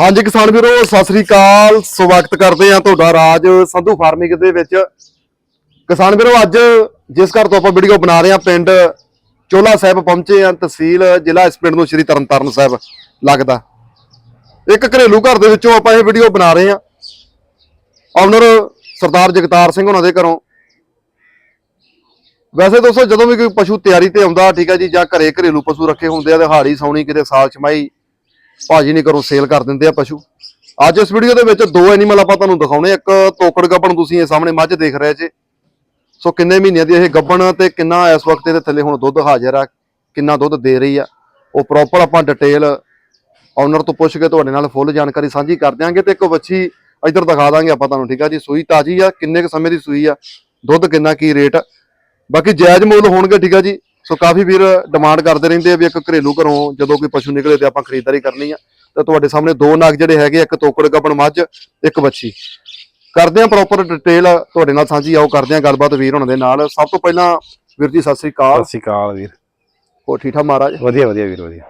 ਹਾਂਜੀ ਕਿਸਾਨ ਵੀਰੋ, ਸਤਿ ਸ੍ਰੀ ਅਕਾਲ। ਸਵਾਗਤ ਕਰਦੇ ਆ ਤੁਹਾਡਾ ਰਾਜ ਸੰਧੂ ਫਾਰਮਿੰਗ ਦੇ ਵਿੱਚ। ਕਿਸਾਨ ਵੀਰੋ, ਅੱਜ ਜਿਸ ਘਰ ਤੋਂ ਆਪਾਂ ਵੀਡੀਓ ਬਣਾ ਰਹੇ ਆ ਪਿੰਡ ਚੋਲਾ ਸਾਹਿਬ ਪਹੁੰਚੇ ਆ ਤਹਿਸੀਲ ਜ਼ਿਲ੍ਹਾ ਇਸ ਪਿੰਡ ਨੂੰ ਸ਼੍ਰੀ ਤਰਨਤਾਰਨ ਸਾਹਿਬ ਲੱਗਦਾ। ਇੱਕ ਘਰੇਲੂ ਘਰ ਦੇ ਵਿੱਚੋਂ ਆਪਾਂ ਇਹ ਵੀਡੀਓ ਬਣਾ ਰਹੇ ਆ ਆਨਰ ਸਰਦਾਰ ਜਗਤਾਰ ਸਿੰਘ ਉਹਨਾਂ ਦੇ ਘਰੋਂ। ਵੈਸੇ ਦੋਸਤੋ, ਜਦੋਂ ਵੀ ਕੋਈ ਪਸ਼ੂ ਤਿਆਰੀ ਤੇ ਆਉਂਦਾ, ਠੀਕ ਹੈ ਜੀ, ਜਾਂ ਘਰੇ ਘਰੇਲੂ ਪਸ਼ੂ ਰੱਖੇ ਹੁੰਦੇ ਆ ਤੇ ਹਾੜੀ ਸੌਣੀ, ਕਿਤੇ ਸਾਲ ਛਮਾਈ ਭਾਜੀ ਨਹੀਂ ਕਰੋ ਸੇਲ ਕਰ ਦਿੰਦੇ ਆ ਪਸ਼ੂ। ਅੱਜ ਇਸ ਵੀਡੀਓ ਦੇ ਵਿੱਚ ਦੋ ਐਨੀਮਲ ਆਪਾਂ ਤੁਹਾਨੂੰ ਦਿਖਾਉਣੇ ਇੱਕ ਤੋਕੜ ਗੱਬਣ ਤੁਸੀਂ ਇਹ ਸਾਹਮਣੇ ਮੱਝ ਦੇਖ ਰਹੇ ਜੇ। ਸੋ ਕਿੰਨੇ ਮਹੀਨਿਆਂ ਦੀ ਇਹ ਗੱਬਣ ਤੇ ਕਿੰਨਾ ਇਸ ਵਕਤ ਇਹਦੇ ਥੱਲੇ ਹੁਣ ਦੁੱਧ ਹਾਜ਼ਰ ਆ, ਕਿੰਨਾ ਦੁੱਧ ਦੇ ਰਹੀ ਆ। ਉਹ ਪ੍ਰੋਪਰ ਆਪਾਂ ਡਿਟੇਲ ਓਨਰ ਤੋਂ ਪੁੱਛ ਕੇ ਤੁਹਾਡੇ ਨਾਲ ਫੁੱਲ ਜਾਣਕਾਰੀ ਸਾਂਝੀ ਕਰ ਦਿਆਂਗੇ ਤੇ ਇੱਕ ਵੱਛੀ ਇੱਧਰ ਦਿਖਾ ਦਾਂਗੇ ਆਪਾਂ ਤੁਹਾਨੂੰ, ਠੀਕ ਆ ਜੀ? ਸੂਈ ਤਾਜੀ ਆ, ਕਿੰਨੇ ਕੁ ਸਮੇਂ ਦੀ ਸੂਈ ਆ, ਦੁੱਧ ਕਿੰਨਾ ਕੀ ਰੇਟ ਬਾਕੀ ਜਾਇਜ਼ ਮੁੱਲ ਹੋਣਗੇ, ਠੀਕ ਆ ਜੀ? ਸੋ ਕਾਫੀ ਵੀਰ ਡਿਮਾਂਡ ਕਰਦੇ ਰਹਿੰਦੇ ਆ ਵੀ ਇੱਕ ਘਰੇਲੂ ਘਰੋਂ ਜਦੋਂ ਕੋਈ ਪਸ਼ੂ ਨਿਕਲੇ ਤੇ ਆਪਾਂ ਖਰੀਦਦਾਰੀ ਕਰਨੀ ਆ ਤੇ ਤੁਹਾਡੇ ਸਾਹਮਣੇ ਦੋ ਨਗ ਜਿਹੜੇ ਹੈਗੇ ਇੱਕ ਤੋਕੜ ਗੱਬਣ ਮੱਝ ਇੱਕ ਵੱਛੀ। ਕਰਦੇ ਆ ਪ੍ਰੋਪਰ ਡਿਟੇਲ ਤੁਹਾਡੇ ਨਾਲ ਸਾਂਝੀ ਆਓ ਕਰਦੇ ਆ ਗੱਲਬਾਤ ਵੀਰ ਹੁਣਾਂ ਦੇ ਨਾਲ। ਸਭ ਤੋਂ ਪਹਿਲਾਂ ਵੀਰ ਜੀ ਸਤਿ ਸ੍ਰੀ ਅਕਾਲ। ਸਤਿ ਸ਼੍ਰੀ ਅਕਾਲ ਵੀਰ। ਹੋ ਠੀਕ ਠਾਕ ਮਹਾਰਾਜ? ਵਧੀਆ ਵਧੀਆ ਵੀਰ ਵਧੀਆ।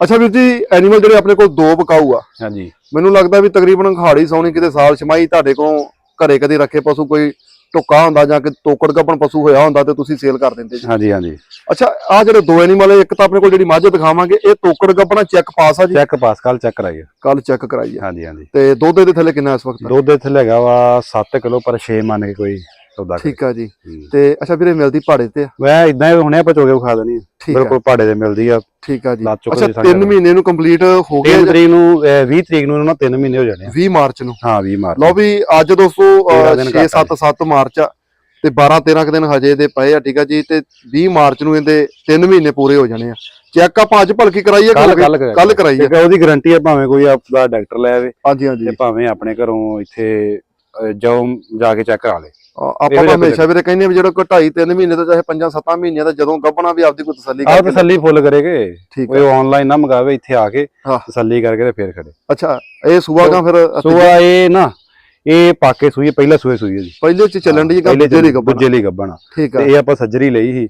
ਅੱਛਾ ਵੀਰ ਜੀ ਐਨੀਮਲ ਜਿਹੜੇ ਆਪਣੇ ਕੋਲ ਦੋ ਬਕਾਊ ਆ। ਹਾਂਜੀ। ਮੈਨੂੰ ਲੱਗਦਾ ਵੀ ਤਕਰੀਬਨ ਖਾੜੀ ਸੌਣੀ ਕਿਤੇ ਸਾਲ ਛਮਾਈ ਤੁਹਾਡੇ ਕੋਲੋਂ ਘਰੇ ਕਦੇ ਰੱਖੇ ਪਸ਼ੂ ਕੋਈ ਟੁੱਕਾ ਹੁੰਦਾ ਜਾਂ ਕਿ ਤੋਕੜ ਗੱਪਣ ਪਸ਼ੂ ਹੋਇਆ ਹੁੰਦਾ ਤੇ ਤੁਸੀਂ ਸੇਲ ਕਰ ਦਿੰਦੇ ਜੀ। ਹਾਂਜੀ ਹਾਂਜੀ। ਅੱਛਾ ਆ ਜਿਹੜੇ ਦੋ ਐਨੀਮਲ ਇੱਕ ਤਾਂ ਆਪਣੇ ਕੋਲ ਜਿਹੜੀ ਮੱਝ ਦਿਖਾਵਾਂਗੇ। ਇਹ ਤੋਕੜ ਗੱਪਣਾ ਚੈੱਕ ਪਾਸ ਆ ਜੀ? ਚੈੱਕ ਪਾਸ ਕੱਲ ਚੈੱਕ ਕਰਾਈਏ ਕੱਲ ਚੈੱਕ ਕਰਾਈ ਆ। ਹਾਂਜੀ ਹਾਂਜੀ। ਤੇ ਦੁੱਧ ਦੇ ਥੱਲੇ ਕਿੰਨਾ ਇਸ ਵਕਤ? ਦੁੱਧ ਇੱਥੇ ਹੈਗਾ ਵਾ 7 ਕਿਲੋ ਪਰ 6 ਮੰਨ ਕੇ ਕੋਈ ਸੌਦਾ। ਠੀਕ ਆ ਜੀ। ਤੇ ਅੱਛਾ ਵੀਰੇ ਮਿਲਦੀ ਪਹਾੜੇ ਤੇ ਆ? ਮੈਂ ਇਦਾਂ ਹੀ ਹੁਣੇ ਆਪਾਂ ਚੋਗੇ ਵਿਖਾ ਦੇਣੀ ਬਿਲਕੁਲ ਪਹਾੜੇ ਤੇ ਮਿਲਦੀ ਆ। ਠੀਕ ਆ ਜੀ। ਅੱਛਾ ਦੀ ਸਾਰੀ 3 ਮਹੀਨੇ ਨੂੰ ਕੰਪਲੀਟ ਹੋ ਗਏ 3 ਤਰੀਕ ਨੂੰ ਅਹ 20 ਤਰੀਕ ਨੂੰ ਇਹਨਾਂ 3 ਮਹੀਨੇ ਹੋ ਜਾਣੇ ਆ। 20 ਮਾਰਚ ਨੂੰ? ਹਾਂ 20 ਮਾਰਚ। ਲਓ ਵੀ ਅੱਜ ਦੋਸਤੋ ਤੇਰਾਂ ਦਿਨ 6 ਘੱਟ 7 7 ਮਾਰਚ ਆ ਤੇ 12 13 ਕੁ ਦਿਨ ਹਜੇ ਦੇ ਪਏ ਆ ਠੀਕ ਆ ਜੀ ਤੇ 20 ਮਾਰਚ ਨੂੰ ਇਹਦੇ 3 ਮਹੀਨੇ ਪੂਰੇ ਹੋ ਜਾਣੇ ਆ। ਚੈੱਕ ਆਪਾਂ ਅੱਜ ਭਲਕੀ ਕਰਾਈਏ ਕੱਲ ਕਰਾਈਏ। ਆ ਉਹਦੀ ਗਾਰੰਟੀ ਆ ਭਾਵੇਂ ਕੋਈ ਆਪਦਾ ਡਾਕਟਰ ਲੈ ਆਵੇ ਹਾਂਜੀ ਹਾਂਜੀ। ਤੇ ਭਾਵੇਂ ਆਪਣੇ ਘਰੋਂ ਇੱਥੇ ਜਾਓ ਜਾ ਕੇ ਚੈੱਕ ਕਰਾ ਲੇ। ਆਪਾਂ ਤਾਂ ਹਮੇਸ਼ਾ ਵੀਰੇ ਕਹਿੰਦੇ ਵੀ ਜਿਹੜਾ ਕੋਈ 2.5 3 ਮਹੀਨੇ ਤੋਂ ਚਾਹੇ 5 7 ਮਹੀਨਿਆਂ ਦਾ ਜਦੋਂ ਗੱਭਣਾ ਵੀ ਆਪਦੀ ਕੋਈ ਤਸੱਲੀ ਕਰਕੇ ਤਸੱਲੀ ਫੁੱਲ ਕਰੇਗੇ। ਠੀਕ ਕੋਈ ਆਨਲਾਈਨ ਨਾ ਮੰਗਾਵੇ ਇੱਥੇ ਆ ਕੇ। ਤਸੱਲੀ ਕਰਕੇ ਤੇ ਫੇਰ ਖੜੇ। ਅੱਛਾ ਇਹ ਸੂਆ ਗਾ ਫਿਰ ਸੂਆ ਇਹ ਨਾ ਇਹ ਪਾਕੇ ਸੂਈ ਪਹਿਲਾ ਸੂਏ ਸੂਈ ਜੀ। ਪਹਿਲੇ ਚ ਚੱਲਣ ਦੀ ਗਾ ਪਹਿਲੇ ਦੂਜੇ ਦੀ ਗੱਭਣਾ? ਦੂਜੇ ਲਈ ਗੱਬਣਾ ਠੀਕ ਤੇ ਆ ਇਹ ਆਪਾਂ ਸੱਜਰੀ ਲਈ ਸੀ।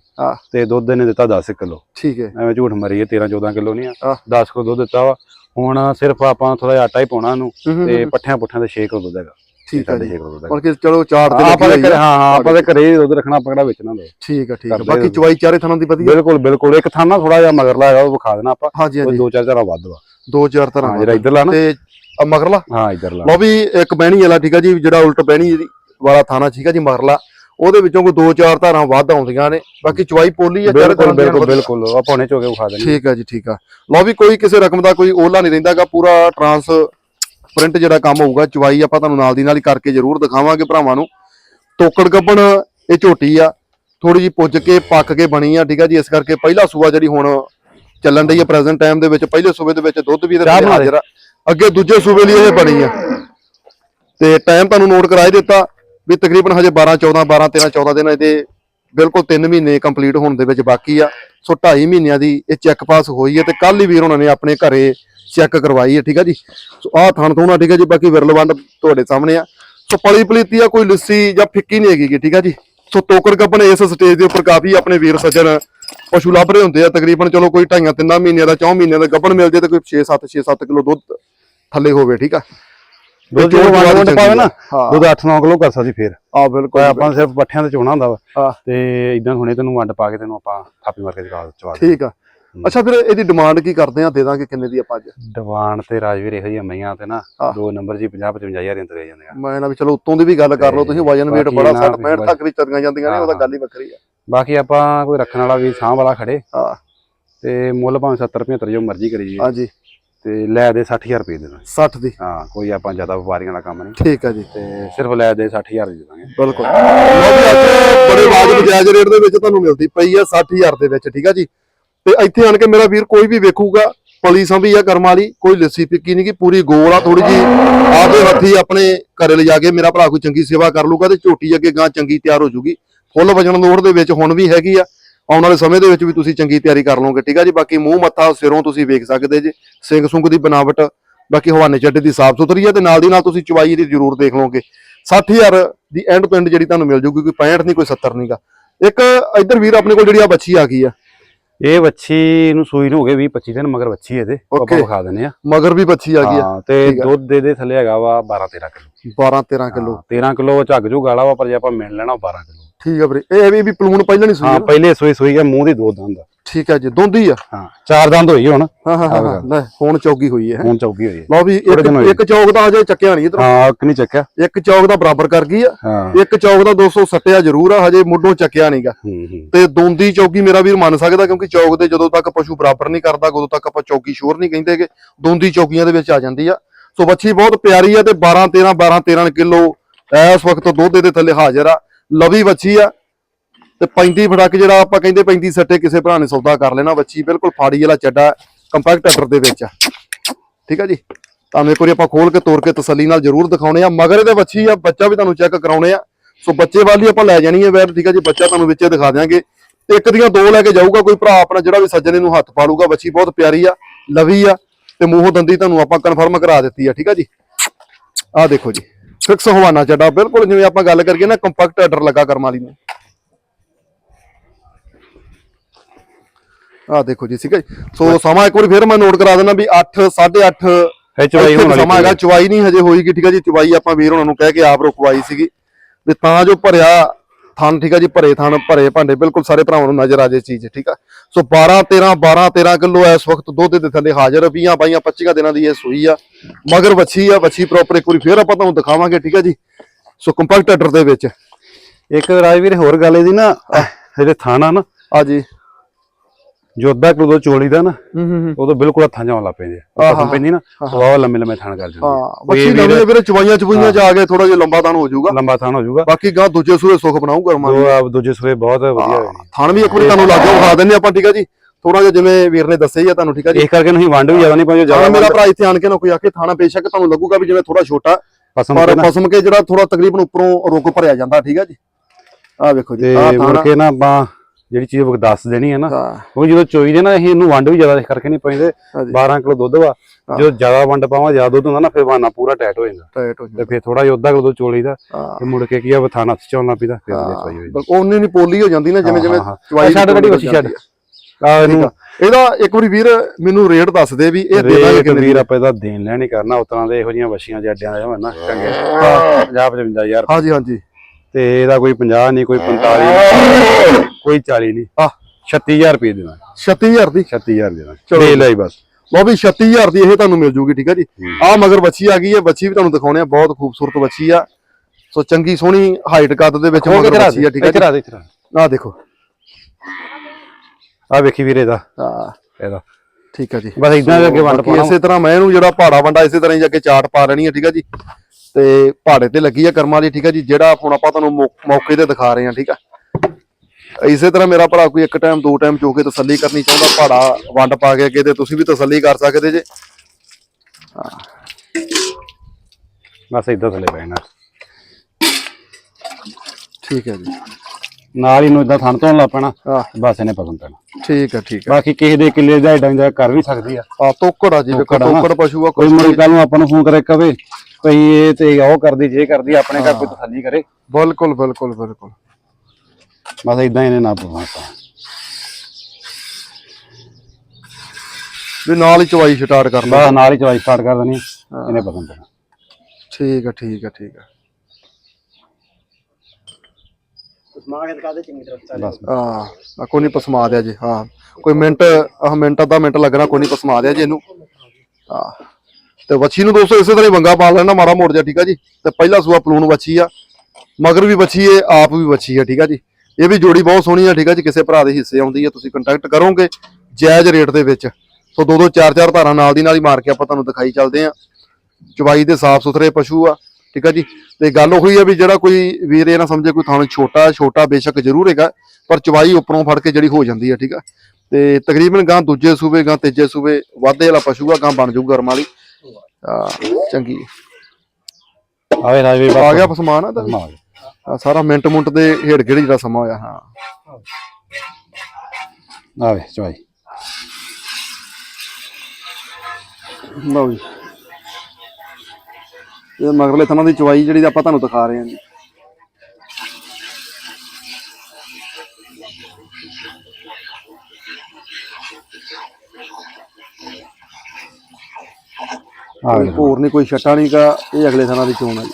ਤੇ ਦੁੱਧ ਇਹਨੇ ਦਿੱਤਾ 10 ਕਿਲੋ। ਠੀਕ ਹੈ। ਐਵੇਂ ਝੂਠ ਮਰੀਏ 13 14 ਕਿਲੋ ਨਹੀਂ। ਆ। 10 ਕਿਲੋ ਦੁੱਧ ਦਿੱਤਾ ਵਾ। ਹੁਣ ਸਿਰਫ ਆਪਾਂ ਥੋੜਾ ਆਟਾ ਹੀ ਪਾਉਣਾ ਹੂੰ, ਤੇ ਪੱਠਿਆਂ ਪੁੱਠਿਆਂ ਦੇ 6 ਕਿਲੋ ਦੁੱਧ ਹੈਗਾ। ਠੀਕ ਆ ਜੀ। 6 ਕਿਲੋ ਦੁੱਧ ਹੈਗਾ ਬਲਕਿ ਚਲੋ ਚਾਰ ਦੇ ਆਪਾਂ ਦੇ ਲੱਗੀ ਘਰੇ ਹੋਈ ਆ। ਹਾਂ ਹਾਂ ਆਪਾਂ ਦੇ ਘਰੇ ਹੀ ਦੁੱਧ ਰੱਖਣਾ ਆਪਾਂ ਕਿਹੜਾ ਵੇਚਣਾ ਹੁੰਦਾ ਠੀਕ ਆ ਠੀਕ ਆ। ਕਰਦੇ ਬਾਕੀ ਆ। ਚਵਾਈ ਚਾਰੇ ਥਾਂ ਦੀ ਵਧੀਆ। ਬਿਲਕੁਲ ਬਿਲਕੁਲ। ਇੱਕ ਥਾਂ ਨਾ ਥੋੜਾ ਜਿਹਾ ਮਗਰਲਾ ਹੈਗਾ ਉਹ ਵਿਖਾ ਦੇਣਾ ਆਪਾਂ। ਹਾਂਜੀ ਉਹ ਹਾਂਜੀ। ਦੋ ਚਾਰ ਚਾਰਾ ਵੱਧ ਵਾ। ਦੋ ਚਾਰ ਤਰ੍ਹਾਂ ਹਾਂ ਜਿਹੜਾ ਇਧਰਲਾ ਨਾ। ਤੇ ਆ ਮਗਰਲਾ? ਹਾਂ ਇਧਰਲਾ। ਲਓ ਵੀ ਇੱਕ ਬਹਿਣੀ ਵਾਲਾ ਠੀਕ ਆ ਜੀ ਜਿਹੜਾ ਉਲਟ ਬਹਿਣੀ ਜਿਹੜੀ ਵਾਲਾ ਥਾਣਾ ਠੀਕ ਆ ਜੀ ਮਗਰਲਾ। ਉਹਦੇ ਵਿੱਚੋਂ ਕੋਈ ਦੋ ਚਾਰ ਧਾਰਾਂ ਵੱਧ ਆਉਂਦੀਆਂ ਨੇ। ਬਾਕੀ ਚਵਾਈ ਪੋਲੀ ਆ ਚਾਰੇ ਬਿਲਕੁਲ ਤਰ੍ਹਾਂ ਦੀਆਂ ਬਿਲਕੁਲ। ਬਿਲਕੁਲ। ਆਪਾਂ ਹੁਣੇ ਚੋਕੇ ਵਿਖਾ ਦੇਣੀ ਠੀਕ ਆ ਜੀ ਠੀਕ ਆ। ਲਓ ਵੀ ਕੋਈ ਕਿਸੇ ਰਕਮ ਦਾ ਕੋਈ ਓਲਾ ਨਹੀਂ ਰਹਿੰਦਾਗਾ ਪੂਰਾ ਟਰਾਂਸ ਪ੍ਰਿੰਟ ਜਿਹੜਾ ਕੰਮ ਹੋਊਗਾ ਚਵਾਈ ਆਪਾਂ ਤੁਹਾਨੂੰ ਨਾਲ ਦੀ ਨਾਲ ਹੀ ਕਰਕੇ ਜ਼ਰੂਰ ਦਿਖਾਵਾਂਗੇ ਭਰਾਵਾਂ ਨੂੰ। ਤੋਕੜ ਗੱਬਣ ਇਹ ਝੋਟੀ ਆ। ਥੋੜੀ ਜੀ ਪੁੱਜ ਕੇ ਪੱਕ ਕੇ ਬਣੀ ਆ ਠੀਕ ਆ ਜੀ? ਇਸ ਕਰਕੇ ਪਹਿਲਾ ਸੂਆ ਜਿਹੜੀ ਹੁਣ ਚੱਲਣ ਡਈ ਆ ਪ੍ਰੈਜ਼ੈਂਟ ਟਾਈਮ ਦੇ ਵਿੱਚ ਪਹਿਲੇ ਸੂਬੇ ਦੇ ਵਿੱਚ ਦੁੱਧ ਵੀ ਇਹਦੇ ਦੇ। ਹਾਜ਼ਰ ਆ। ਅੱਗੇ ਦੂਜੇ ਸੂਬੇ ਲਈ ਇਹ ਬਣੀ ਆ। ਤੇ ਟਾਈਮ ਤੁਹਾਨੂੰ ਨੋਟ ਕਰਾ ਹੀ ਦਿੱਤਾ ਵੀ ਤਕਰੀਬਨ ਹਜੇ 12 14 12 13 14 ਦਿਨ ਇਹਦੇ ਬਿਲਕੁਲ 3 ਮਹੀਨੇ ਕੰਪਲੀਟ ਹੋਣ ਦੇ ਵਿੱਚ ਬਾਕੀ ਆ। ਸੋ 2.5 ਮਹੀਨਿਆਂ ਦੀ ਇਹ ਚੈੱਕ ਪਾਸ ਹੋਈ ਹੈ ਤੇ ਕੱਲ ਹੀ ਵੀਰ ਉਹਨਾਂ ਨੇ ਆਪਣੇ ਘਰੇ ਚੈੱਕ ਕਰਵਾਈ ਹੈ ਠੀਕ ਆ ਜੀ? ਸੋ ਆਹ ਥਣ ਥੋਣਾ ਠੀਕ ਆ ਜੀ ਬਾਕੀ ਵਿਰਲਵੰਡ ਤੁਹਾਡੇ ਸਾਹਮਣੇ ਆ। ਸੋ ਪਲੀ ਪਲੀਤੀ ਆ ਕੋਈ ਲੱਸੀ ਜਾਂ ਫਿੱਕੀ ਨਹੀਂ ਹੈਗੀ ਠੀਕ ਆ ਜੀ? ਸੋ ਟੋਕਰ ਕੱਪਣ ਇਸ ਸਟੇਜ ਦੇ ਉੱਪਰ ਕਾਫੀ ਆਪਣੇ ਵੀਰ ਸੱਜਣ ਪਸ਼ੂ ਲੱਭ ਰਹੇ ਹੁੰਦੇ ਆ ਤਕਰੀਬਨ ਚਲੋ ਕੋਈ ਢਾਈਆਂ ਤਿੰਨਾਂ ਮਹੀਨਿਆਂ ਦਾ ਚੌਂ ਮਹੀਨਿਆਂ ਦਾ ਗੱਭਣ ਮਿਲ ਜੇ ਤੇ ਕੋਈ 6 7 6 7 ਕਿਲੋ ਦੁੱਧ ਥੱਲੇ ਹੋਵੇ ਠੀਕ ਆ? ਦੁੱਧ ਚੋਣ ਵੰਡ ਪਾਵੇ ਨਾ ਹਾਂ। ਦੁੱਧ 8-9 ਕਿਲੋ ਕਰ ਸਕਦੀ ਫੇਰ। ਆ ਬਿਲਕੁਲ ਆਪਾਂ ਸਿਰਫ ਪੱਠਿਆਂ ਤੇ ਚੋਣਾ ਹੁੰਦਾ ਵਾ ਹਾਂ। ਤੇ ਇਦਾਂ ਹੁਣੇ ਤੈਨੂੰ ਵੰਡ ਪਾ ਕੇ ਤੈਨੂੰ ਆਪਾਂ ਥਾਪੀ ਮਾਰ ਕੇ ਚਵਾ ਚਵਾ ਦੇ ਠੀਕ ਆ। ਅੱਛਾ ਫਿਰ ਇਹਦੀ ਡਿਮਾਂਡ ਕੀ ਕਰਦੇ ਆ? ਦੇ ਦਾਂਗੇ ਕਿੰਨੇ ਦੀ ਆਪਾਂ ਅੱਜ? ਦੀਵਾਨ ਤੇ ਰਾਜਵੀਰ ਇਹੋ ਜਿਹੀਆਂ ਮਈਆਂ ਤੇ ਨਾ ਹਾਂ। ਦੋ ਨੰਬਰ ਜੀ 50 55 ਹਜ਼ਾਰ ਇੰਤਰੇ ਜਾਂਦੇ ਆ। ਮੈਂ ਨਾ ਵੀ ਚਲੋ ਉੱਤੋਂ ਦੀ ਵੀ ਗੱਲ ਕਰ ਲਓ ਤੁਸੀਂ ਵਜਨ ਬਾਕੀ ਬੜਾ ਨਾ 60 65 ਤੱਕ ਵੀ ਚੱਲੀਆਂ ਜਾਂਦੀਆਂ ਨੇ ਉਹਦਾ। ਗੱਲ ਹੀ ਵੱਖਰੀ ਆ। ਬਾਕੀ ਆਪਾਂ ਕੋਈ ਰੱਖਣ ਵਾਲਾ ਵੀ ਸਾਂਭ ਵਾਲਾ ਖੜੇ। ਹਾਂ। ਤੇ ਮੁੱਲ ਭਾਵੇਂ 70 75 ਜੋ ਮਰਜ਼ੀ ਕਰੀਏ ਹਾਂਜੀ। ਤੇ ਲੈ ਦੇ 60000 ਰੁਪਏ ਦੇਣਾ 60 ਦੀ। ਹਾਂ ਕੋਈ ਆਪਾਂ ਜ਼ਿਆਦਾ ਵਪਾਰੀਆਂ ਦਾ ਕੰਮ ਨਹੀਂ। ਠੀਕ ਆ ਜੀ। ਤੇ ਸਿਰਫ ਲੈ ਦੇ 60000 ਦੇ ਦਾਂਗੇ। ਬਿਲਕੁਲ। ਲਓ ਅੱਜ ਬੜੇ ਵਾਜਬ ਜਾਇਜ਼ ਰੇਟ ਦੇ ਵਿੱਚ ਤੁਹਾਨੂੰ ਮਿਲਦੀ ਪਈ ਆ 60000 ਦੇ ਵਿੱਚ ਠੀਕ ਆ ਜੀ? ਤੇ ਇੱਥੇ ਆਣ ਕੇ ਮੇਰਾ ਵੀਰ ਕੋਈ ਵੀ ਵੇਖੂਗਾ ਪਲੀ ਸੰਭੀ ਆ ਕਰਮ ਵਾਲੀ, ਕੋਈ ਲੱਸੀ ਪਿੱਕੀ ਨਹੀਂ ਕਿ ਪੂਰੀ ਗੋਲ ਆ ਥੋੜੀ ਜੀ ਆਪਦੇ ਹੱਥੀ ਆਪਣੇ ਘਰੇ ਲਿਜਾ ਕੇ ਮੇਰਾ ਭਰਾ ਕੋਈ ਚੰਗੀ ਸੇਵਾ ਕਰ ਲੂਗਾ ਤੇ ਝੋਟੀ ਅੱਗੇ ਗਾਂ ਚੰਗੀ ਤਿਆਰ ਹੋ ਜੂਗੀ। ਫੁੱਲ ਵਜਣ ਲੋੜ ਦੇ ਵਿੱਚ ਹੁਣ ਵੀ ਹੈਗੀ ਆ। ਆਉਣ ਵਾਲੇ ਸਮੇਂ ਦੇ ਵਿੱਚ ਵੀ ਤੁਸੀਂ ਚੰਗੀ ਤਿਆਰੀ ਕਰ ਲਓਗੇ, ਠੀਕ ਆ ਜੀ? ਬਾਕੀ ਮੂੰਹ ਮੱਥਾ ਸਿਰੋਂ ਤੁਸੀਂ ਵੇਖ ਸਕਦੇ ਜੇ, ਸਿੰਘ ਸੁੰਗ ਦੀ ਬਨਾਵਟ, ਬਾਕੀ ਹਵਾਨੇ ਚੱਡੇ ਦੀ ਸਾਫ਼ ਸੁਥਰੀ ਆ ਤੇ ਨਾਲ ਦੀ ਨਾਲ ਤੁਸੀਂ ਚਵਾਈ ਦੀ ਜ਼ਰੂਰ ਦੇਖ ਲਓਗੇ। 60000 ਦੀ ਐਂਡ ਪਿੰਡ ਜਿਹੜੀ ਤੁਹਾਨੂੰ ਮਿਲ ਜੂਗੀ, ਕੋਈ 65 ਨਹੀਂ ਕੋਈ 70 ਨਹੀਂਗਾ ਇੱਕ ਇੱਧਰ ਵੀਰ ਆਪਣੇ ਕੋਲ ਜਿਹੜੀ ਆ ਬੱਚੀ ਆ ਗਈ ਆ। ਇਹ ਵੱਛੀ ਨੂੰ ਸੂਈ ਨੂੰ ਹੋ ਗਏ 20 25 ਦਿਨ ਮਗਰ ਵੱਛੀ ਇਹਦੇ। ਆਪਾਂ. ਵਿਖਾ ਦਿੰਨੇ ਆ। ਮਗਰ ਵੀ ਬੱਚੀ ਆ ਗਈ ਆ। ਤੇ। ਦੁੱਧ ਦੇ ਦੇ ਥੱਲੇ ਹੈਗਾ ਵਾ 12 13 ਕਿਲੋ। 12 13 ਕਿਲੋ। 13 ਕਿਲੋ ਝੱਗ ਜੂ ਗਾਲਾ ਵਾ ਪਰ ਜੇ ਆਪਾਂ ਮਿਲ ਲੈਣਾ ਉਹ 12 ਕਿਲੋ। ਠੀਕ ਆ ਵੀਰੇ। ਇਹ ਵੀ ਵੀ ਪਲੂਣ ਪਹਿਲਾਂ ਨਹੀਂ ਸੂਈ ਹਾਂ? ਪਹਿਲੇ ਸੂਈ ਸੂਈ ਆ ਮੂੰਹ ਦੀ ਦੋ ਦੰਦ ਆ। ਠੀਕ ਆ ਜੀ ਦੋਂਦੀ ਆ? ਹਾਂ ਚਾਰ ਦੰਦ ਹੋਈ ਹੁਣ। ਹਾਂ ਹਾਂ ਲੈ ਹੁਣ ਚੌਗੀ ਹੋਈ ਹੈ। ਹੁਣ ਚੌਗੀ ਹੋਈ ਹੈ। ਲਓ ਵੀ ਇੱਕ ਚੌਕ ਦਾ ਹਜੇ ਚੱਕਿਆ ਨਹੀਂ ਇਧਰ। ਹਾਂ ਇੱਕ ਨਹੀਂ ਚੱਕਿਆ। ਇੱਕ ਚੌਕ ਦਾ ਬਰਾਬਰ ਕਰ ਗਈ ਆ। ਇੱਕ ਚੌਕ ਦਾ 200 ਸੱਟਿਆ ਜ਼ਰੂਰ ਆ ਹਜੇ ਮੁੱਢੋਂ ਚੱਕਿਆ ਨਹੀਂਗਾ ਤੇ ਦੋਂਦੀ ਚੌਕੀ ਮੇਰਾ ਵੀਰ ਮੰਨ ਸਕਦਾ ਕਿਉਂਕਿ ਚੌਕ ਦੇ ਜਦੋਂ ਤੱਕ ਪਸ਼ੂ ਬਰਾਬਰ ਨਹੀਂ ਕਰਦਾ ਉਦੋਂ ਤੱਕ ਆਪਾਂ ਚੌਕੀ ਸ਼ੋਰ ਨਹੀਂ ਕਹਿੰਦੇਗੇ ਦੋਂਦੀ ਚੌਕੀਆਂ ਦੇ ਵਿੱਚ ਆ ਜਾਂਦੀ ਆ। ਸੋ ਬੱਚੀ ਬਹੁਤ ਪਿਆਰੀ ਆ ਤੇ 12 13 12 13 ਕਿਲੋ ਇਸ ਵਕਤ ਦੁੱਧ ਦੇ ਥੱਲੇ ਹਾਜ਼ਰ ਆ। ਲਵੀ ਬੱਚੀ ਆ ਤੇ 35 ਫੜਕ ਜਿਹੜਾ ਆਪਾਂ ਕਹਿੰਦੇ 35 ਸੱਟੇ ਕਿਸੇ ਭਰਾ ਨੇ ਸੌਦਾ ਕਰ ਲੈਣਾ ਬੱਚੀ ਬਿਲਕੁਲ ਫਾੜੀ ਵਾਲਾ ਚੱਡਾ ਕੰਪੈਕਟ ਅਡਰ ਦੇ ਵਿੱਚ ਆ। ਠੀਕ ਆ ਜੀ? ਤਾਂ ਇੱਕ ਵਾਰੀ ਆਪਾਂ ਖੋਲ ਕੇ ਤੋੜ ਕੇ ਤਸੱਲੀ ਨਾਲ ਜ਼ਰੂਰ ਦਿਖਾਉਣੇ ਆ। ਮਗਰ ਇਹਦੇ ਬੱਚੀ ਆ, ਬੱਚਾ ਵੀ ਤੁਹਾਨੂੰ ਚੈੱਕ ਕਰਾਉਣੇ ਆ। ਸੋ ਬੱਚੇ ਵਾਲੀ ਆਪਾਂ ਲੈ ਜਾਣੀ ਹੈ ਵੈਰ, ਠੀਕ ਆ ਜੀ? ਬੱਚਾ ਤੁਹਾਨੂੰ ਵਿੱਚੇ ਦਿਖਾ ਦਿਆਂਗੇ। ਤੇ ਇੱਕ ਦੀਆਂ ਦੋ ਲੈ ਕੇ ਜਾਊਗਾ, ਕੋਈ ਭਰਾ ਆਪਣਾ ਜਿਹੜਾ ਵੀ ਸੱਜਣ ਇਹਨੂੰ ਹੱਥ ਪਾਲੂਗਾ ਬੱਚੀ ਬਹੁਤ ਪਿਆਰੀ ਆ, ਲਵੀ ਆ ਤੇ ਮੂੰਹੋਂ ਦੰਦੀ ਤੁਹਾਨੂੰ ਆਪਾਂ ਕਨਫਰਮ ਕਰਾ ਦਿੱਤੀ ਆ, ਠੀਕ ਆ ਜੀ? ਆਹ ਦੇਖੋ ਜੀ। ਫਿਕਸ ਹਵਾਨਾ ਚੱਡਾ ਬਿਲਕੁਲ ਜਿਵੇਂ ਆਪਾਂ ਗੱਲ ਕਰੀਏ ਨਾ ਕੰਪੈਕਟ ਆਰਡਰ ਲੱਗਾ ਕਰਮ ਵਾਲੀ ਨੂੰ। ਆਹ ਦੇਖੋ ਜੀ ਠੀਕ ਹੈ। ਸੋ ਸਮਾਂ ਇੱਕ ਵਾਰੀ ਫਿਰ ਮੈਂ ਨੋਟ ਕਰਾ ਦਿੰਦਾ ਵੀ 8 8:30 ਇਹ ਚਵਾਈ ਹੋਣ ਵਾਲੀ ਸਮਾਂ ਹੈਗਾ ਚਵਾਈ ਨਹੀਂ ਹਜੇ ਹੋਈਗੀ ਠੀਕ ਹੈ ਜੀ ਚਵਾਈ ਆਪਾਂ ਵੀਰ ਉਹਨਾਂ ਨੂੰ ਕਹਿ ਕੇ ਆਪ ਰੁਕਵਾਈ ਸੀਗੀ। ਵੀ ਤਾਂ ਜੋ ਭਰਿਆ ਥਣ ਠੀਕ ਹੈ ਜੀ ਭਰੇ ਥਣ ਭਰੇ ਭਾਂਡੇ ਬਿਲਕੁਲ ਸਾਰੇ ਭਰਾਵਾਂ ਨੂੰ ਨਜ਼ਰ ਆ ਜੇ ਚੀਜ਼ ਠੀਕ ਆ? ਸੋ 12 13 12 13 ਕਿਲੋ ਇਸ ਵਕਤ ਦੁੱਧ ਦੇ ਥੱਲੇ ਹਾਜ਼ਰ 20 22 25 ਦਿਨਾਂ ਦੀ ਇਹ ਸੂਈ ਆ। ਮਗਰ ਵੱਛੀ ਆ ਵੱਛੀ ਪ੍ਰੋਪਰ ਇੱਕ ਵਾਰੀ ਫੇਰ ਆਪਾਂ ਤੁਹਾਨੂੰ ਦਿਖਾਵਾਂਗੇ ਠੀਕ ਹੈ ਜੀ। ਸੋ ਕੰਪੈਕਟ ਆਰਡਰ ਦੇ ਵਿੱਚ। ਇੱਕ ਰਾਜਵੀਰ ਹੋਰ ਗੱਲ ਇਹਦੀ ਨਾ ਜਿਹੜੇ ਥਾਣਾ ਨਾ ਆ ਜੀ। ਜੋ ਅੱਧਾ ਕਿਲੋ ਚੋਲੀ ਦਾ ਨਾ ਹੂੰ ਹੂੰ ਉਦੋਂ ਬਿਲਕੁਲ ਹੱਥਾਂ 'ਚ ਆਉਣ ਲੱਗ ਪੈਂਦੇ ਆ। ਆਹਾ। ਕਸਮ ਪੈਂਦੀ ਨਾ ਸਵਾਹ ਲੰਮੇ ਲੰਮੇ ਥਾਣ ਕਰ ਜਾਂਦੇ। ਹਾਂ ਕੋਈ ਵੱਛੀ ਵੀਰ- ਨਵੀਂ ਵੀਰੇ ਚਵਾਈਆਂ ਚਵਾਈਆਂ ਚ ਆ ਗਏ ਥੋੜਾ ਜਿਹਾ ਲੰਬਾ ਥਣ ਹੋ ਜਾਊਗਾ। ਲੰਬਾ ਥਾਣ ਹੋ ਜਾਊਗਾ। ਬਾਕੀ ਗਾਂ ਦੂਜੇ ਸੂਏ ਸੁੱਖ ਬਣਾਊਗਾ ਰਮਾਨ ਦੋ ਆਪ ਦੂਜੇ ਸੂਏ ਬਹੁਤ ਵਧੀਆ ਹੋਏ ਥਣ ਵੀ ਇੱਕ ਵਾਰੀ ਤੁਹਾਨੂੰ ਲਾਗੇ ਵਿਖਾ ਦਿੰਨੇ ਆਪਾਂ ਠੀਕ ਆ ਜੀ। ਥੋੜਾ ਜਿਹਾ ਜਿਵੇਂ ਵੀਰ ਨੇ ਦੱਸਿਆ ਹੀ ਆ ਤੁਹਾਨੂੰ ਠੀਕ ਆ ਜੀ। ਇਸ ਕਰਕੇ ਨਹੀਂ ਵੰਡ ਵੀ ਜ਼ਿਆਦਾ ਨਹੀਂ ਪਾਉਂਦੇ ਜ਼ਿਆਦਾ ਮੇਰਾ ਭਰਾ ਇੱਥੇ ਆਣ ਕੇ ਨਾ ਕੋਈ ਆ ਕੇ ਥਾਣਾ ਬੇਸ਼ੱਕ ਤੁਹਾਨੂੰ ਲੱਗੂਗਾ ਵੀ ਜਿਵੇਂ ਥੋੜਾ ਛੋਟਾ ਪਰ ਕੇ ਪਸਮ ਕੇ ਜਿਹੜਾ ਥੋੜਾ ਤਕਰੀਬਨ ਉੱਪਰੋਂ ਰੁਕ ਭਰਿਆ ਜਾਂਦਾ ਠੀਕ ਆ ਜੀ। ਆ ਵੇਖੋ ਜੀ ਤੇ ਆ ਮੁੜ ਥਾਣਾ। ਕੇ ਨਾ ਆਪਾਂ ਜਿਹੜੀ ਚੀਜ਼ ਉਹ ਦੱਸ ਦੇਣੀ ਹੈ ਨਾ ਉਹ ਜਦੋਂ ਚੋਈ ਦੇ ਨਾ ਅਸੀਂ ਇਹਨੂੰ ਵੰਡ ਵੀ ਜ਼ਿਆਦਾ ਇਸ ਕਰਕੇ ਨਹੀਂ ਪਾਉਂਦੇ ਹਾਂਜੀ। 12 ਕਿਲੋ ਦੁੱਧ ਵਾ। ਜਦੋਂ ਜ਼ਿਆਦਾ ਵੰਡ ਪਾਵਾਂ ਜ਼ਿਆਦਾ ਦੁੱਧ ਹੁੰਦਾ ਨਾ ਫਿਰ ਬਾਨਾ ਪੂਰਾ ਟਾਈਟ ਹੋ ਜਾਂਦਾ। ਟਾਈਟ ਹੋ ਤੇ ਜਾਂਦਾ ਫਿਰ ਥੋੜਾ ਜਿਹਾ ਅੱਧਾ ਕਿਲੋ ਦੁੱਧ ਚੋਲੀ ਦਾ ਤੇ ਮੁੜ ਕੇ ਕੀ ਆ ਬਥਾਣਾ ਹੱਥ ਚ ਆਉਣਾ ਪੀਦਾ ਫਿਰ ਚੋਈ ਹੋਈ ਬਿਲਕੁਲ ਉਹਨੇ ਨਹੀਂ ਪੋਲੀ ਹੋ ਜਾਂਦੀ ਨਾ ਜਿਵੇਂ ਜਿਵੇਂ। ਚਵਾਈ ਛੱਡ ਪੋਲੀ ਵੱਛੀ ਛੱਡ। ਆ। ਇਹਨੂੰ ਇਹਦਾ ਇੱਕ ਵਾਰੀ ਵੀਰ ਮੈਨੂੰ ਰੇਟ ਦੱਸ ਦੇ ਵੀ ਇਹ ਦੇ ਦਾਂਗੇ ਰੇਟ ਕਿੰਨੇ ਵੀਰ ਆਪਾਂ ਇਹਦਾ ਦੇਣ ਲੈਣ ਕਰਨਾ ਉਤਰਾਂ ਦੇ ਇਹੋ ਜਿਹੀਆਂ ਵਛੀਆਂ ਜੱਡਿਆਂ ਦਾ ਨਾ? ਚੰਗੇ। 50 55 ਹਜ਼ਾਰ। ਹਾਂਜੀ ਹਾਂਜੀ। ਤੇ ਇਹਦਾ ਕੋਈ 50 ਨਹੀਂ ਕੋਈ 45 ਕੋਈ 40 ਨਹੀਂ। ਆ 36000 ਰੁਪਏ ਦੇਣਾ। 36000 ਦੀ? 36000 ਦੇਣਾ। ਚਲੋ। ਦੇ ਲਈ ਬਸ। ਲਓ ਵੀ 36000 ਦੀ ਇਹ ਤੁਹਾਨੂੰ ਮਿਲ ਜੂਗੀ ਠੀਕ ਹੈ ਜੀ? ਆ ਮਗਰ ਬੱਚੀ ਆ ਗਈ ਹੈ ਬੱਚੀ ਵੀ ਤੁਹਾਨੂੰ ਦਿਖਾਉਣੇ ਆ ਬਹੁਤ ਖੂਬਸੂਰਤ ਬੱਚੀ ਆ। ਸੋ ਚੰਗੀ ਸੋਹਣੀ ਹਾਈਟ ਕੱਦ ਦੇ ਵਿੱਚ ਮਗਰ ਬੱਚੀ ਆ ਠੀਕ ਹੈ ਜੀ? ਦੇ ਇੱਥੇ ਆ ਦੇਖੋ। ਆ ਵੇਖੀ ਵੀਰੇ ਦਾ ਹਾਂ। ਇਹਦਾ। ਠੀਕ ਹੈ ਜੀ। ਬਸ ਇਦਾਂ ਦੇ ਅੱਗੇ ਵੰਡ ਬਾਕੀ ਪਾਉਣਾ ਇਸੇ ਤਰ੍ਹਾਂ ਮੈਂ ਇਹਨੂੰ ਜਿਹੜਾ ਪਹਾੜਾ ਵੰਡਾ ਇਸੇ ਤਰ੍ਹਾਂ ਹੀ ਜਾ ਕੇ ਚਾਟ ਪਾ ਲੈਣੀ ਹੈ ਠੀਕ ਹੈ ਜੀ? ਤੇ ਪਹਾੜੇ ਤੇ ਲੱਗੀ ਹੈ ਕਰਮਾਂ ਦੀ ਠੀਕ ਹੈ ਜੀ ਜਿਹੜਾ ਹੁਣ ਆਪਾਂ ਤੁਹਾਨੂੰ ਮੌਕੇ ਤੇ ਦਿਖਾ ਰਹੇ ਹਾਂ ਠੀਕ ਆ। ਇਸੇ ਤਰ੍ਹਾਂ ਮੇਰਾ ਭਰਾ ਕੋਈ ਇੱਕ ਟਾਈਮ ਦੋ ਟਾਈਮ ਚੋ ਕੇ ਤਸੱਲੀ ਕਰਨੀ ਚਾਹੁੰਦਾ ਪਹਾੜਾ ਵੰਡ ਪਾ ਕੇ ਅੱਗੇ ਤੇ ਤੁਸੀਂ ਵੀ ਤਸੱਲੀ ਕਰ ਸਕਦੇ ਜੇ। ਬਸ ਇਦਾਂ ਥੱਲੇ ਪੈਣਾ ਠੀਕ ਹੈ ਜੀ। ਨਾਲ ਹੀ ਨੂੰ ਇਦਾਂ ਥਣ ਤੋਂ ਲੱਗ ਪੈਣਾ ਆ ਬਸ ਇਹਨੇ ਪਸੰਦ ਪੈਣਾ ਠੀਕ ਹੈ ਠੀਕ ਹੈ ਬਾਕੀ ਕਿਸੇ ਦੇ ਕਿੱਲੇ ਦਾ ਇਦਾਂ ਦਾ ਕਰ ਵੀ ਸਕਦੀ ਆ। ਆ ਤੋਕੜ ਆ ਜੀ ਤੋਕੜ ਆ ਪਸ਼ੂ ਆ ਕੋਈ ਮੁੰਡੇ ਕੱਲ ਨੂੰ ਆਪਾਂ ਨੂੰ ਫੋਨ ਕਰੇ ਕਵੇ। ਭਈ ਇਹ ਤੇ ਉਹ ਕਰਦੀ ਜੇ ਕਰਦੀ ਆਪਣੇ ਘਰ ਕੋਈ ਤਸੱਲੀ ਕਰੇ। ਬਿਲਕੁਲ ਬਿਲਕੁਲ ਬਿਲਕੁਲ। ਬਸ ਇਦਾਂ ਇਹਨੇ ਨਾ ਪਵਾਤਾ ਵੀ ਨਾਲ ਹੀ ਚਵਾਈ ਸਟਾਰਟ ਕਰ ਲਾ ਬਸ ਨਾਲ ਹੀ ਚਵਾਈ ਸਟਾਰਟ ਕਰ ਦੇਣੀ ਇਹਨੇ ਪਸੰਦ ਪੈਣਾ ਠੀਕ ਹੈ ਠੀਕ ਹੈ ਠੀਕ ਹੈ ਬਸ। ਹਾਂ ਆ ਕੋਈ ਨਹੀਂ ਪਸਮਾ ਦਿਆ ਜੀ ਹਾਂ। ਕੋਈ ਮਿੰਟ ਆਹ ਮਿੰਟ ਅੱਧਾ ਮਿੰਟ ਲੱਗਣਾ ਕੋਈ ਨਹੀਂ ਪਸਮਾ ਦਿਆ ਜੀ ਇਹਨੂੰ। ਹਾਂ। ਤੇ ਵੱਛੀ ਨੂੰ ਦੋਸਤੋ ਇਸੇ ਤਰ੍ਹਾਂ ਹੀ ਵੰਗਾ ਪਾ ਲੈਣਾ, ਮਾੜਾ ਮੋੜ ਜਾ, ਠੀਕ ਆ ਜੀ? ਤੇ ਪਹਿਲਾ ਸੂਆ ਪਲੂਣ ਵੱਛੀ ਆ। ਮਗਰ ਵੀ ਵੱਛੀ ਏ, ਆਪ ਵੀ ਵੱਛੀ ਆ, ਠੀਕ ਆ ਜੀ? ਇਹ ਵੀ ਜੋੜੀ ਬਹੁਤ ਸੋਹਣੀ ਆ, ਠੀਕ ਆ ਜੀ? ਕਿਸੇ ਭਰਾ ਦੇ ਹਿੱਸੇ ਆਉਂਦੀ ਆ, ਤੁਸੀਂ ਕੰਟੈਕਟ ਕਰੋਗੇ ਜਾਇਜ਼ ਰੇਟ ਦੇ ਵਿੱਚ। ਸੋ ਦੋ ਦੋ, ਚਾਰ ਚਾਰ ਧਾਰਾਂ ਨਾਲ ਦੀ ਨਾਲ ਹੀ ਮਾਰ ਕੇ ਆਪਾਂ ਤੁਹਾਨੂੰ ਦਿਖਾਈ ਚੱਲਦੇ ਆ। ਚਵਾਈ ਦੇ ਸਾਫ਼ ਸੁਥਰੇ ਪਸ਼ੂ ਆ, ਠੀਕ ਆ ਜੀ? ਤੇ ਗੱਲ ਉਹੀ ਆ ਵੀ ਜਿਹੜਾ ਕੋਈ ਵੀਰ ਇਹ ਨਾ ਸਮਝੇ ਕੋਈ ਥਾਂ ਛੋਟਾ ਛੋਟਾ ਬੇਸ਼ੱਕ ਜ਼ਰੂਰ ਹੈਗਾ, ਪਰ ਚਵਾਈ ਉੱਪਰੋਂ ਫੜ ਕੇ ਜਿਹੜੀ ਹੋ ਜਾਂਦੀ ਆ, ਠੀਕ ਆ? ਤੇ ਤਕਰੀਬਨ ਗਾਂ ਦੂਜੇ ਸੂਬੇ, ਗਾਂ ਤੀਜੇ ਸੂਬੇ ਵਾਧੇ ਵਾਲਾ ਪਸ਼ੂ ਆ, ਗਾਂ ਬਣ ਜਾਊ ਗਰਮ ਆ ਚੰਗੀ। ਆਵੇ ਬਸ। ਆ ਗਿਆ ਪਸਮਾਨ ਆ ਤਾਂ। ਆਹ ਸਾਰਾ ਮਿੰਟ ਮੁੰਟ ਦੇ ਹੇੜ ਗੇੜੀ ਜਿਹੜਾ ਸਮਾਂ ਹੋਇਆ ਹਾਂ। ਆਵੇ ਚਵਾਈ ਲਓ ਜੀ। ਇਹ ਮਗਰਲੇ ਥਾਂ ਦੀ ਚਵਾਈ ਜਿਹੜੀ ਆਪਾਂ ਤੁਹਾਨੂੰ ਦਿਖਾ ਰਹੇ ਹਾਂ ਜੀ। ਕੋਈ ਹੋਰ ਨਹੀਂ ਕੋਈ ਛੱਟਾ ਨਹੀਂ ਗਾ ਇਹ ਅਗਲੇ ਥਾਂ ਦੀ ਚੋਣ ਹੈ ਜੀ।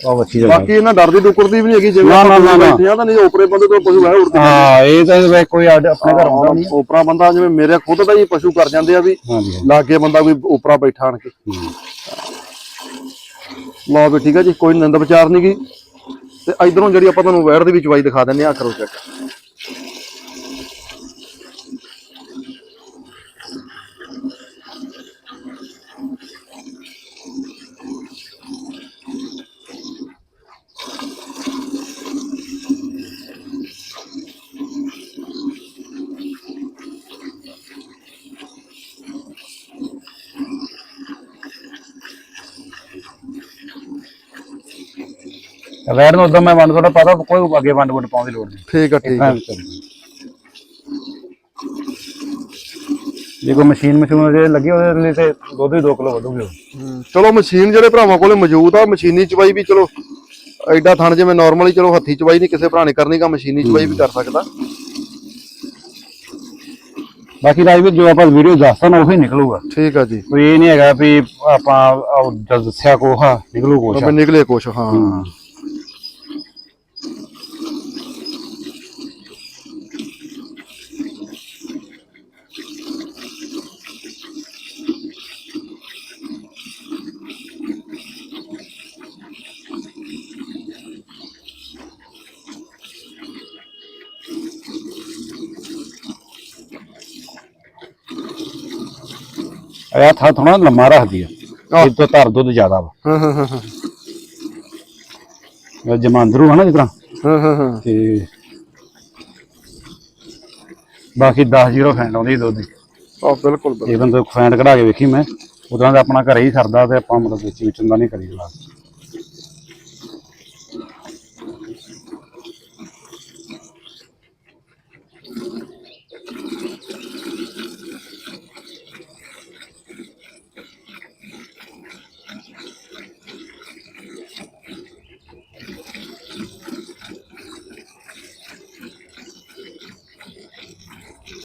ਆ ਬੱਚੀ ਦਾ ਬਾਕੀ ਇਹਨਾਂ ਡਰਦੀ ਡੁਕਰਦੀ ਵੀ ਨਹੀਂ ਹੈਗੀ ਜਿਵੇਂ ਨਾ, ਨਾ, ਨਾ। ਬੈਠੇ ਆ ਤਾਂ ਨਹੀਂ ਓਪਰੇ ਬੰਦੇ ਤੋਂ ਪਸ਼ੂ ਹੈ ਉੜਦੇ ਹਾਂ ਇਹ ਤਾਂ ਵੈਸੇ ਕੋਈ ਆਪਣੇ ਘਰ ਹੁੰਦਾ ਨਹੀਂ। ਓਪਰਾ ਬੰਦਾ ਜਿਵੇਂ ਮੇਰੇ ਖੁਦ ਦਾ ਹੀ ਪਸ਼ੂ ਕਰ ਜਾਂਦੇ ਆ ਵੀ ਹਾਂਜੀ। ਲਾਗੇ ਬੰਦਾ ਕੋਈ ਓਪਰਾ ਬੈਠਾ ਆਣ ਕੇ। ਲਓ ਵੀ ਠੀਕ ਹੈ ਜੀ ਕੋਈ ਨਿੰਦ ਵਿਚਾਰ ਨਹੀਂ ਗਈ ਤੇ ਇਧਰੋਂ ਜਿਹੜੀ ਆਪਾਂ ਤੁਹਾਨੂੰ ਵੈਰ ਦੇ ਵਿੱਚ ਵਾਈ ਦਿਖਾ ਦਿੰਦੇ ਆ ਕਰੋ ਚੈੱਕ ਨੂੰ ਉਦੋਂ ਮੈਂ ਵੰਡ ਥੋੜਾ ਪਤਾ ਕੋਈ ਅੱਗੇ ਵੰਡ ਵੰਡ ਪਾਉਣ ਦੀ ਲੋੜ ਨਹੀਂ। ਠੀਕ ਆ ਠੀਕ ਆ। ਜੇ ਕੋਈ ਮਸ਼ੀਨ ਮਸ਼ੀਨ ਜੇ ਲੱਗੀ ਉਹਦੇ ਲਈ ਤੇ ਦੁੱਧ ਹੀ 2 ਕਿਲੋ ਵਧੂਗੀ ਚਲੋ ਮਸ਼ੀਨ ਜਿਹੜੇ ਭਰਾਵਾਂ ਕੋਲੇ ਮੌਜੂਦ ਆ ਮਸ਼ੀਨੀ ਚਵਾਈ ਵੀ ਚਲੋ ਐਡਾ ਥਣ ਜਿਵੇਂ ਨਾਰਮਲੀ ਚਲੋ ਹੱਥੀ ਚਵਾਈ ਨਹੀਂ ਕਿਸੇ ਭਰਾ ਨੇ ਕਰਨੀ ਕਾ ਮਸ਼ੀਨੀ ਚਵਾਈ ਵੀ ਕਰ ਸਕਦਾ। ਬਾਕੀ ਰਾਜਵੀਰ ਜੋ ਆਪਾਂ ਵੀਡੀਓ ਦੱਸਦਾ ਨਾ ਉਹੀ ਨਿਕਲੂਗਾ। ਠੀਕ ਆ ਜੀ। ਕੋਈ ਇਹ ਨਹੀਂ ਹੈਗਾ ਵੀ ਆਪਾਂ ਦੱਸਿਆ ਕੋਹਾ ਨਿਕਲੂ ਕੋਸ਼ ਨਿਕਲੇ ਕੁਛ ਹਾਂ। ਇਹ ਥਾ ਥੋੜਾ ਲੰਮਾ ਰੱਖਦੀ ਆ। ਇਹ ਤੋਂ ਧਰ ਦੁੱਧ ਜ਼ਿਆਦਾ ਵਾ। ਹਾਂ ਹਾਂ ਹਾਂ ਹਾਂ। ਇਹ ਜਮਾਂਦਰੂ ਹੈ ਨਾ ਜਿਸ ਤਰ੍ਹਾਂ। ਹਾਂ ਹਾਂ ਹਾਂ। ਤੇ ਬਾਕੀ 10 ਜ਼ੀਰੋ ਫੈਂਡ ਆਉਂਦੀ ਦੁੱਧ ਦੀ। ਆ ਬਿਲਕੁਲ ਬਿਲਕੁਲ। ਇਹ ਬੰਦੇ ਫੈਂਡ ਕਢਾ ਕੇ ਵੇਖੀ ਮੈਂ। ਉਦੋਂ ਦਾ ਆਪਣਾ ਘਰੇ ਹੀ ਸਰਦਾ ਤੇ ਆਪਾਂ ਮਤਲਬ ਵਿੱਚ ਵਿੱਚ ਦਾ ਨਹੀਂ ਕਰੀ ਜਲਾ